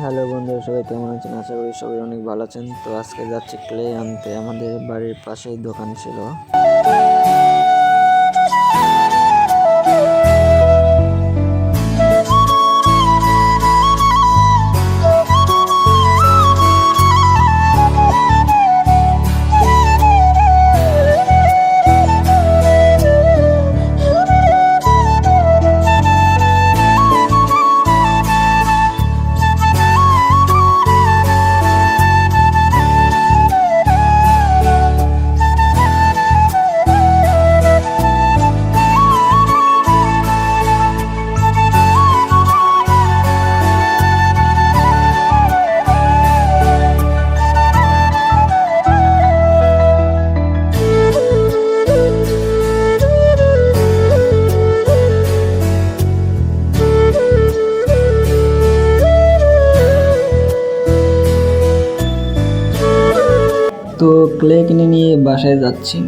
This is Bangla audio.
হ্যালো বন্ধুরা, সবাই কেমন আছেন? আশা করি সবাই অনেক ভালো আছেন। তো আজকে যাচ্ছি ক্লে আনতে। আমাদের বাড়ির পাশেই দোকান ছিল। তো ক্লে কিনে নিয়ে বাসায় যাচ্ছি।